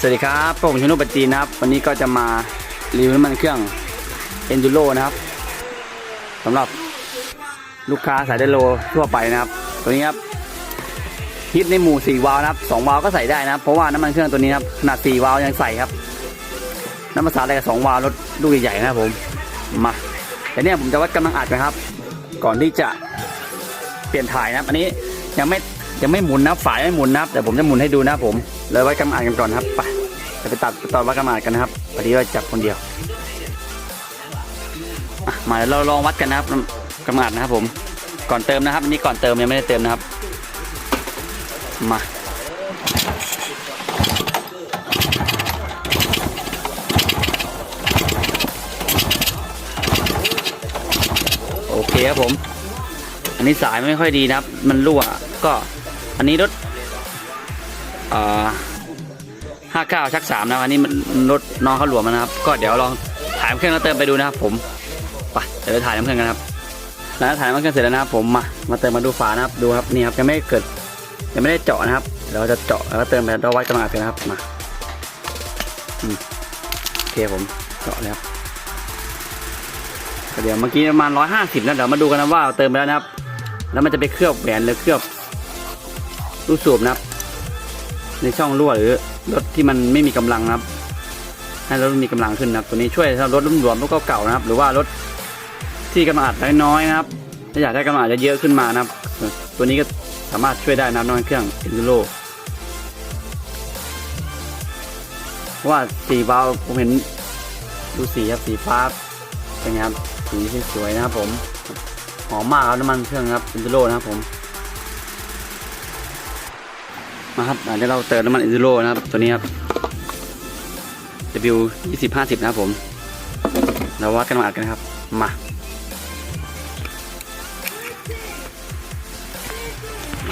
สวัสดีครับผมชนุปจีนะครับ วันนี้ก็จะมารีวิวน้ำมันเครื่อง Enduro นะครับสำหรับลูกค้าสายเดโลทั่วไปนะครับ ตัวนี้ครับฮิตในหมู่ 4 วาล์วนะครับ 2 วาล์วก็ใส่ได้นะครับ เพราะว่าน้ำมันเครื่องตัวนี้ครับขนาด 4 วาล์วยังใส่ครับ น้ำมันสาอะไรกับ2วาล์วรถลูกใหญ่ๆนะครับผม มาแต่เนี่ยผมจะวัดกำลังอัดนะครับ ก่อนที่จะเปลี่ยนถ่ายนะครับ อันนี้ยังไม่ ยังไม่หมุนนะฝายไม่หมุนนะแต่ผมจะหมุนให้ดูนะผมเลยวัดกำลังอัดกันก่อนครับไปจะไปตัดตอนวัดกำลังอัดกันนะครับพอดีว่าจับคนเดียวมาเราลองวัดกันนะครับกำลังอัดนะครับผมก่อนเติมนะครับอันนี้ก่อนเติมยังไม่ได้เติมนะครับ มาโอเคครับผม อันนี้สายไม่ค่อยดีนะครับ มันรั่วก็ อันนี้รถห้าเก้าชักสามนะครับอันนี้มันรถน้องเขาหลวมนะครับ ก็เดี๋ยวลองถ่ายเครื่องแล้วเติมไปดูนะครับผมไปเดี๋ยวไปถ่ายน้ำเครื่องกันครับแล้วถ่ายน้ำเครื่องเสร็จแล้วนะครับผมมามาเติมมาดูฝานะครับดูครับนี่ครับยังไม่เกิดยังไม่ได้เจาะนะครับเราจะเจาะแล้วก็เติมไปเราวัดกำลังอัดกันนะครับมาโอเคผมเจาะเลยครับเดี๋ยวเมื่อกี้ประมาณร้อยห้าสิบนะเดี๋ยวมาดูกันนะว่าเติมไปแล้วนะครับ แล้วมันจะไปเคลือบแหวนหรือเคลือบ ลูกสูบนะครับ ในช่องรั่วหรือรถที่มันไม่มีกำลังนะครับ ให้รถมีกำลังขึ้นนะครับ ตัวนี้ช่วยสำหรับรถรุ่นหลวมรถเก่าๆนะครับ หรือว่ารถที่กำลังอัดน้อยๆนะครับถ้าอยากได้กำลังอัดเยอะขึ้นมานะครับ ตัวนี้ก็สามารถช่วยได้นะครับน้องเครื่อง Enduro เพราะว่าสีวาลผมเห็นดูสีครับสีฟ้าเป็นไงครับสีสวยนะครับผมหอมมากครับน้ำมันเครื่องครับอิน r โ r นะครับผม มาครับเดี๋ยวเราเติมน้ำมันอิน r โ r นะครับ ตัวนี้ครับ W ยี่สิบห้าสิบนะครับผม เราวัดกันมาอัดกันนะครับ มา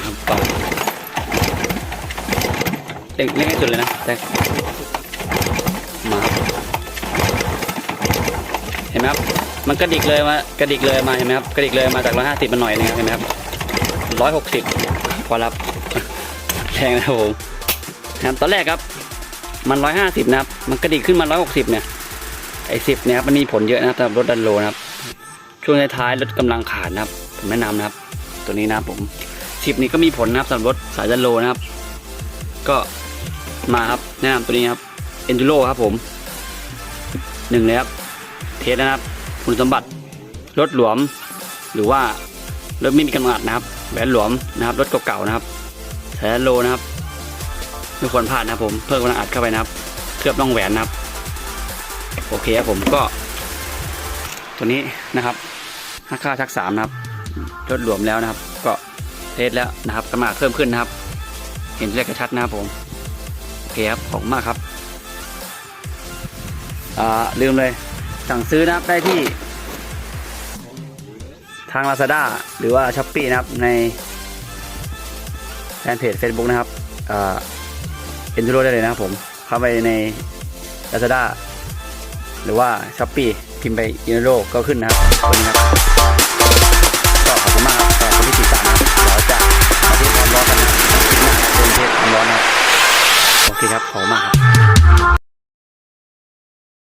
ครับต่อเล็กเล็กให้สุดเลยนะแจ็คมาเห็นไหมครับ มันกระดิกเลยมากระดิกเลยมาเห็นไหมครับ กระดิกเลยมาจากร้อยห้าสิบมาหน่อยนึงครับเห็นไหมครับร้อยหกสิบพอรับ แพงนะครับผมนะครับตอนแรกครับ มันร้อยห้าสิบนะครับ มันกระดิกขึ้นมาร้อยหกสิบเนี่ยไอ้สิบเนี่ยครับมันมีผลเยอะนะครับสำหรับรถดันโลนะครับ ช่วงท้ายๆรถกำลังขาดนะครับ ผมแนะนำนะครับ ตัวนี้นะครับผมสิบนี้ก็มีผลนะครับสำหรับรถสายดันโลนะครับ ก็มาครับแนะนำตัวนี้ครับ Enduro ครับผมหนึ่งเลยครับเทสนะครับ คุณสมบัติรถหลวม หรือว่ารถไม่มีกำลังอัดนะครับแหวนหลวมนะครับรถเก่าๆนะครับ แสนโลนะครับไม่ควรพลาดนะผมเพิ่มกำลังอัดเข้าไปนะครับ เคลือบร่องแหวนนะครับ โอเคครับผมก็ ตัวนี้นะครับห้าค่าชักสามนะครับรถหลวมแล้วนะครับ ก็เทสแล้วนะครับกำลังเพิ่มขึ้นนะครับ เห็นเลขกระชัดนะครับผมโอเคครับขอบมากครับอ่าลืมเลยสั่งซื้อนะครับได้ที่ทาง Lazada หรือว่า s h อ p e e นะครับใน แฟนเพจ Facebook นะครับเอ่อ Enduro ได้เลยนะครับผม เข้าไปใน Lazada หรือว่า s h อ p e e พิมพ์ไปอินโรก็ขึ้นนะครับตัวนี้ครับก็ขอบคุณมากครับสำหรับคนที่ติดตามนะครับเดี๋ยวจะมาที่ความร้อนกันนะคลิปหน้าเป็นเทสความร้อนนะครับโอเคครับขอบคุณมากครับ